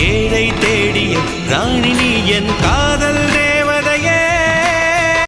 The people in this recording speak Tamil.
ஏழை தேடிய ராணி நீ என் காதல்.